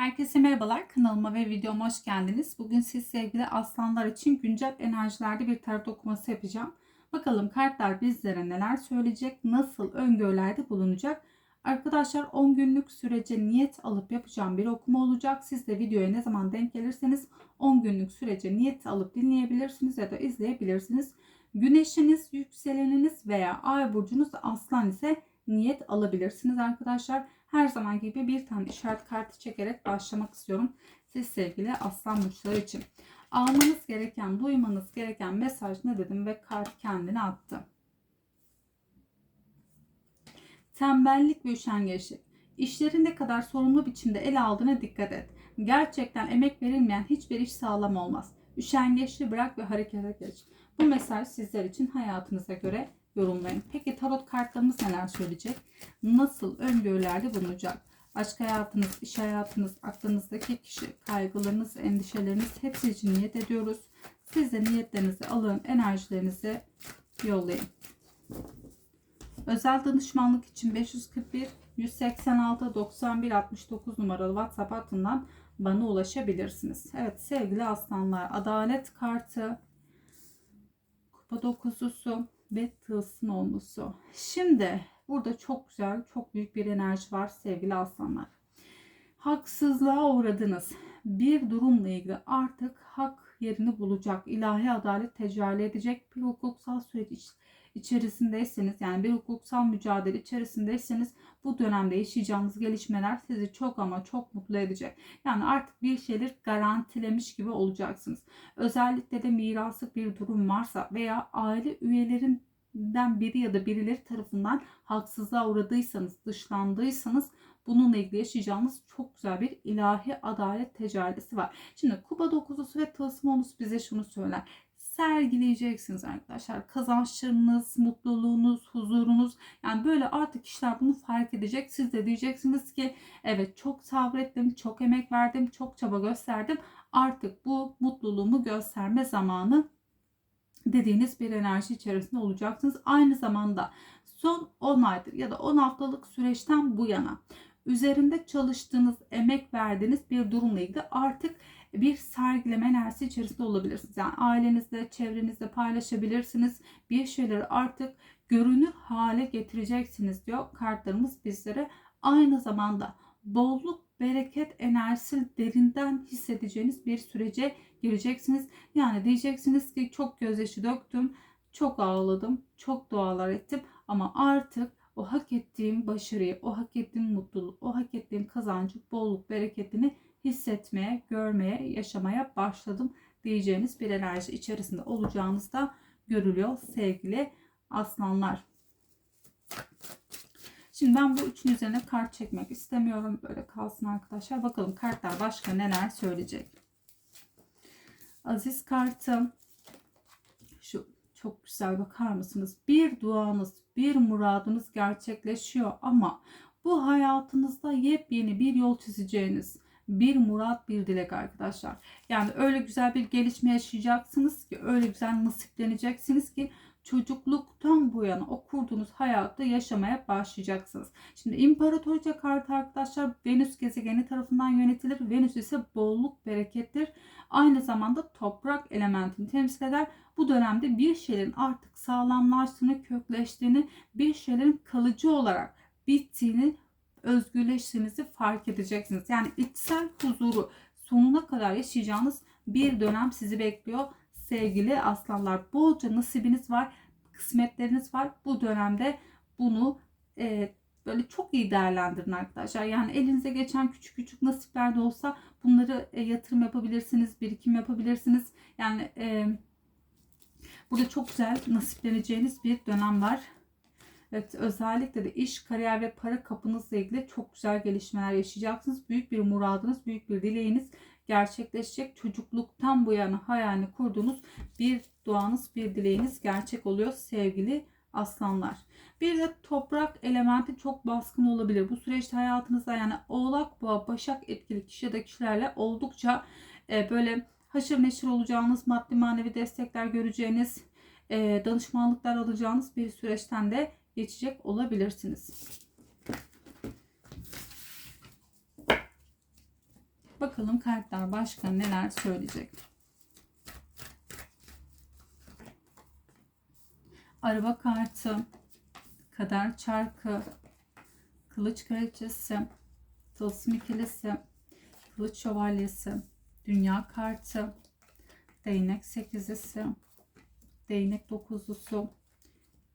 Herkese merhabalar. Kanalıma ve videoma hoş geldiniz. Bugün siz sevgili aslanlar için güncel enerjilerde bir tarot okuması yapacağım. Bakalım kartlar bizlere neler söyleyecek, nasıl öngörülerde bulunacak. Arkadaşlar 10 günlük sürece niyet alıp yapacağım bir okuma olacak. Siz de videoya ne zaman denk gelirseniz 10 günlük sürece niyet alıp dinleyebilirsiniz ya da izleyebilirsiniz. Güneşiniz, yükseleniniz veya ay burcunuz aslan ise niyet alabilirsiniz arkadaşlar. Her zaman gibi bir tane işaret kartı çekerek başlamak istiyorum. Siz sevgili aslan burçları için. Almanız gereken, duymanız gereken mesaj ne dedim ve kart kendini attı. Tembellik ve üşengeçlik. İşleri ne kadar sorumlu biçimde ele aldığına dikkat et. Gerçekten emek verilmeyen hiçbir iş sağlam olmaz. Üşengeçli bırak ve harekete geç. Bu mesaj sizler için hayatınıza göre yorumlayın. Peki tarot kartlarımız neler söyleyecek? Nasıl öngörülerde bulunacak? Aşk hayatınız, iş hayatınız, aklınızdaki kişi, kaygılarınız, endişeleriniz hepsi için niyet ediyoruz. Siz de niyetlerinizi alın, enerjilerinizi yollayın. Özel danışmanlık için 541 186 91 69 numaralı WhatsApp hattından bana ulaşabilirsiniz. Evet sevgili aslanlar adalet kartı kupa dokuzusu ve tılsım olmusu. Şimdi burada çok güzel çok büyük bir enerji var sevgili aslanlar. Haksızlığa uğradınız. Bir durumla ilgili artık hak yerini bulacak. ilahi adalet tecelli edecek bir hukuksal süreç içerisindeyseniz yani bir hukuksal mücadele içerisindeyseniz bu dönemde yaşayacağınız gelişmeler sizi çok ama çok mutlu edecek. Yani artık bir şeyler garantilemiş gibi olacaksınız. Özellikle de miraslık bir durum varsa veya aile üyelerinden biri ya da birileri tarafından haksızlığa uğradıysanız, dışlandıysanız bununla ilgili yaşayacağınız çok güzel bir ilahi adalet tecellisi var. Şimdi Kuba dokuzusu ve tılsım bize şunu söyler sergileyeceksiniz arkadaşlar. Kazançlarınız, mutluluğunuz, huzurunuz yani böyle artık kişiler bunu fark edecek. Siz de diyeceksiniz ki evet çok sabrettim, çok emek verdim, çok çaba gösterdim. Artık bu mutluluğumu gösterme zamanı dediğiniz bir enerji içerisinde olacaksınız. Aynı zamanda son 10 aydır ya da 10 haftalık süreçten bu yana üzerinde çalıştığınız, emek verdiğiniz bir durumla ilgili artık bir sergileme enerjisi içerisinde olabilirsiniz. Yani ailenizde, çevrenizde paylaşabilirsiniz. Bir şeyleri artık görünür hale getireceksiniz diyor kartlarımız bizlere. Aynı zamanda bolluk, bereket enerjisi derinden hissedeceğiniz bir sürece gireceksiniz. Yani diyeceksiniz ki çok gözyaşı döktüm, çok ağladım, çok dualar ettim ama artık o hak ettiğim başarıyı, o hak ettiğim mutluluk, o hak ettiğim kazancı, bolluk, bereketini hissetmeye, görmeye, yaşamaya başladım diyeceğiniz bir enerji içerisinde olacağınız da görülüyor sevgili aslanlar. Şimdi ben bu üçün üzerine kart çekmek istemiyorum. Böyle kalsın arkadaşlar. Bakalım kartlar başka neler söyleyecek. Aziz kartım. Şu çok güzel bakar mısınız? Bir duanız, bir muradınız gerçekleşiyor ama bu hayatınızda yepyeni bir yol çizeceğiniz, bir murat bir dilek arkadaşlar. Yani öyle güzel bir gelişme yaşayacaksınız ki öyle güzel nasipleneceksiniz ki çocukluktan bu yana o kurduğunuz hayatı yaşamaya başlayacaksınız. Şimdi imparatoriçe kartı arkadaşlar Venüs gezegeni tarafından yönetilir. Venüs ise bolluk berekettir. Aynı zamanda toprak elementini temsil eder. Bu dönemde bir şeylerin artık sağlamlaştığını, kökleştiğini, bir şeylerin kalıcı olarak bittiğini özgürleştiğinizi fark edeceksiniz. Yani içsel huzuru sonuna kadar yaşayacağınız bir dönem sizi bekliyor. Sevgili aslanlar bolca nasibiniz var, kısmetleriniz var. Bu dönemde bunu e, böyle çok iyi değerlendirin arkadaşlar. Yani elinize geçen küçük küçük nasipler de olsa bunları e, yatırım yapabilirsiniz, birikim yapabilirsiniz. Yani e, burada çok güzel nasipleneceğiniz bir dönem var. Evet, özellikle de iş, kariyer ve para kapınızla ilgili çok güzel gelişmeler yaşayacaksınız. Büyük bir muradınız, büyük bir dileğiniz gerçekleşecek. Çocukluktan bu yana hayalini kurduğunuz bir duanız, bir dileğiniz gerçek oluyor sevgili aslanlar. Bir de toprak elementi çok baskın olabilir. Bu süreçte hayatınızda yani oğlak, boğa, başak etkili kişi ya da kişilerle oldukça e, böyle haşır neşir olacağınız, maddi manevi destekler göreceğiniz, e, danışmanlıklar alacağınız bir süreçten de geçecek olabilirsiniz. Bakalım kartlar başka neler söyleyecek. Araba kartı, kader çarkı, kılıç kraliçesi, tılsım ikilisi, kılıç şövalyesi, dünya kartı, değnek sekizlisi, değnek dokuzlusu,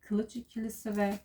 kılıç ikilisi ve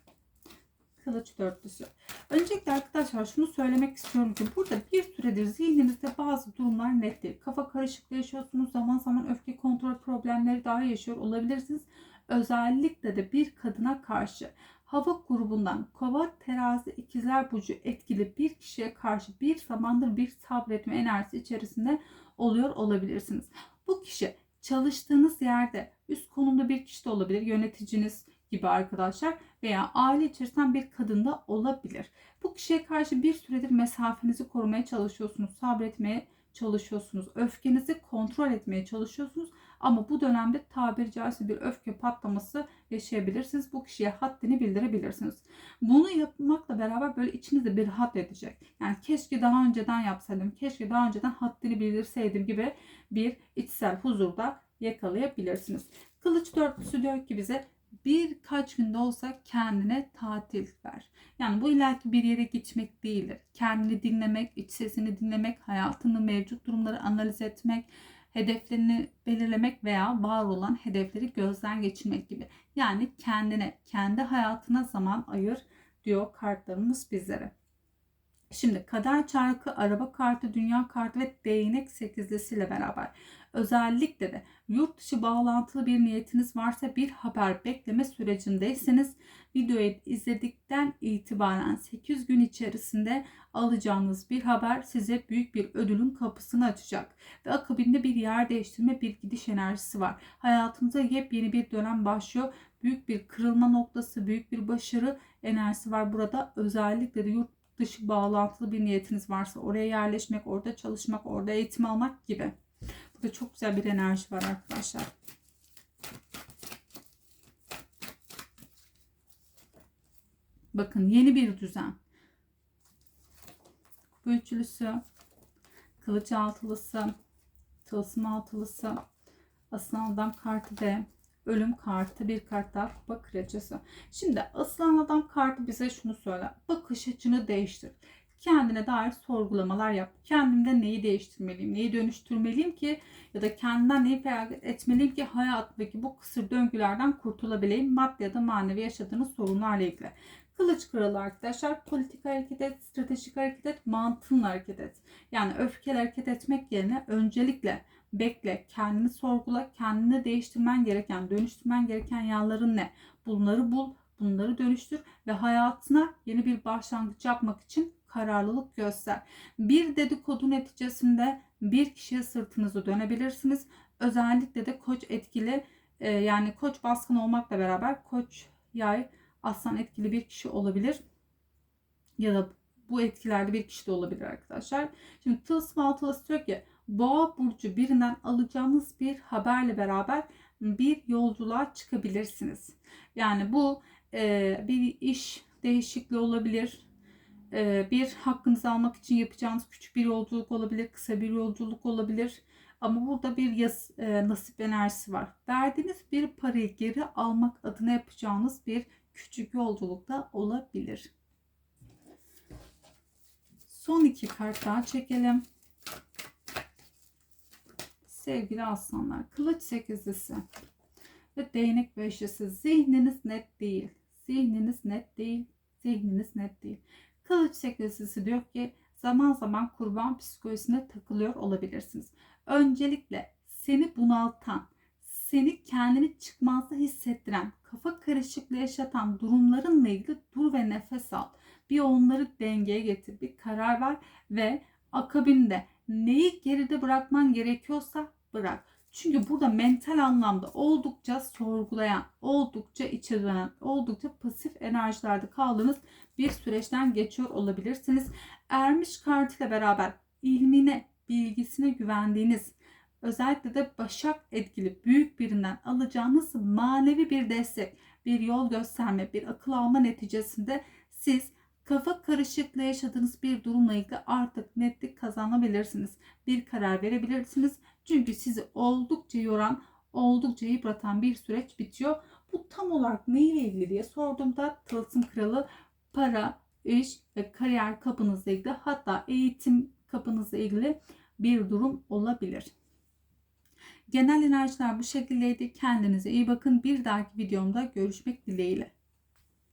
kılıç dörtlüsü. Öncelikle arkadaşlar şunu söylemek istiyorum ki burada bir süredir zihninizde bazı durumlar net değil. Kafa karışıklığı yaşıyorsunuz. Zaman zaman öfke kontrol problemleri daha yaşıyor olabilirsiniz. Özellikle de bir kadına karşı hava grubundan kova terazi ikizler burcu etkili bir kişiye karşı bir zamandır bir sabretme enerjisi içerisinde oluyor olabilirsiniz. Bu kişi çalıştığınız yerde üst konumda bir kişi de olabilir. Yöneticiniz gibi arkadaşlar veya aile içerisinden bir kadın da olabilir. Bu kişiye karşı bir süredir mesafenizi korumaya çalışıyorsunuz. Sabretmeye çalışıyorsunuz. Öfkenizi kontrol etmeye çalışıyorsunuz. Ama bu dönemde tabiri caizse bir öfke patlaması yaşayabilirsiniz. Bu kişiye haddini bildirebilirsiniz. Bunu yapmakla beraber böyle içinizde bir hat edecek. Yani keşke daha önceden yapsaydım, keşke daha önceden haddini bildirseydim gibi bir içsel huzurda yakalayabilirsiniz. Kılıç dörtlüsü diyor ki bize birkaç günde olsa kendine tatil ver. Yani bu illaki bir yere gitmek değildir. Kendini dinlemek, iç sesini dinlemek, hayatını mevcut durumları analiz etmek, hedeflerini belirlemek veya var olan hedefleri gözden geçirmek gibi. Yani kendine, kendi hayatına zaman ayır diyor kartlarımız bizlere. Şimdi kader çarkı, araba kartı, dünya kartı ve değnek sekizlisiyle beraber özellikle de yurt dışı bağlantılı bir niyetiniz varsa bir haber bekleme sürecindeyseniz videoyu izledikten itibaren 8 gün içerisinde alacağınız bir haber size büyük bir ödülün kapısını açacak. Ve akabinde bir yer değiştirme bir gidiş enerjisi var. Hayatınıza yepyeni bir dönem başlıyor. Büyük bir kırılma noktası, büyük bir başarı enerjisi var burada. Özellikle de yurt dışı bağlantılı bir niyetiniz varsa oraya yerleşmek, orada çalışmak, orada eğitim almak gibi. Burada çok güzel bir enerji var arkadaşlar. Bakın yeni bir düzen. Bu üçlüsü, kılıç altılısı, tılsım altılısı, aslan adam kartı ve ölüm kartı bir kart daha kupa kraliçesi. Şimdi aslan adam kartı bize şunu söyler. Bakış açını değiştir. Kendine dair sorgulamalar yap. Kendimde neyi değiştirmeliyim, neyi dönüştürmeliyim ki ya da kendimden neyi feragat etmeliyim ki hayatımdaki bu kısır döngülerden kurtulabileyim. Maddi ya da manevi yaşadığınız sorunlarla ilgili. Kılıç kralı arkadaşlar politik hareket et, stratejik hareket et, mantığınla hareket et. Yani öfkeli hareket etmek yerine öncelikle bekle, kendini sorgula, kendini değiştirmen gereken, dönüştürmen gereken yanların ne? Bunları bul, bunları dönüştür ve hayatına yeni bir başlangıç yapmak için kararlılık göster. Bir dedikodu neticesinde bir kişiye sırtınızı dönebilirsiniz. Özellikle de koç etkili e, yani koç baskın olmakla beraber koç yay aslan etkili bir kişi olabilir. Ya da bu etkilerde bir kişi de olabilir arkadaşlar. Şimdi tılsım altılı diyor ki boğa burcu birinden alacağınız bir haberle beraber bir yolculuğa çıkabilirsiniz. Yani bu e, bir iş değişikliği olabilir. E, bir hakkınızı almak için yapacağınız küçük bir yolculuk olabilir, kısa bir yolculuk olabilir. Ama burada bir yas, e, nasip enerjisi var. Verdiğiniz bir parayı geri almak adına yapacağınız bir küçük yolculukta olabilir. Son iki kart daha çekelim. Sevgili aslanlar, kılıç sekizlisi ve değnek beşlisi. Zihniniz net değil. Zihniniz net değil. Zihniniz net değil. Kılıç sekizlisi diyor ki zaman zaman kurban psikolojisine takılıyor olabilirsiniz. Öncelikle seni bunaltan, seni kendini çıkmazda hissettiren, kafa karışıklığı yaşatan durumlarınla ilgili dur ve nefes al. Bir onları dengeye getir, bir karar ver ve akabinde neyi geride bırakman gerekiyorsa bırak. Çünkü burada mental anlamda oldukça sorgulayan, oldukça içe dönen, oldukça pasif enerjilerde kaldığınız bir süreçten geçiyor olabilirsiniz. Ermiş kartıyla beraber ilmine, bilgisine güvendiğiniz, özellikle de başak etkili büyük birinden alacağınız manevi bir destek, bir yol gösterme, bir akıl alma neticesinde siz Kafa karışıklığı yaşadığınız bir durumla ilgili artık netlik kazanabilirsiniz. Bir karar verebilirsiniz. Çünkü sizi oldukça yoran, oldukça yıpratan bir süreç bitiyor. Bu tam olarak neyle ilgili diye sorduğumda tılsım kralı para, iş ve kariyer kapınızla ilgili hatta eğitim kapınızla ilgili bir durum olabilir. Genel enerjiler bu şekildeydi. Kendinize iyi bakın. Bir dahaki videomda görüşmek dileğiyle.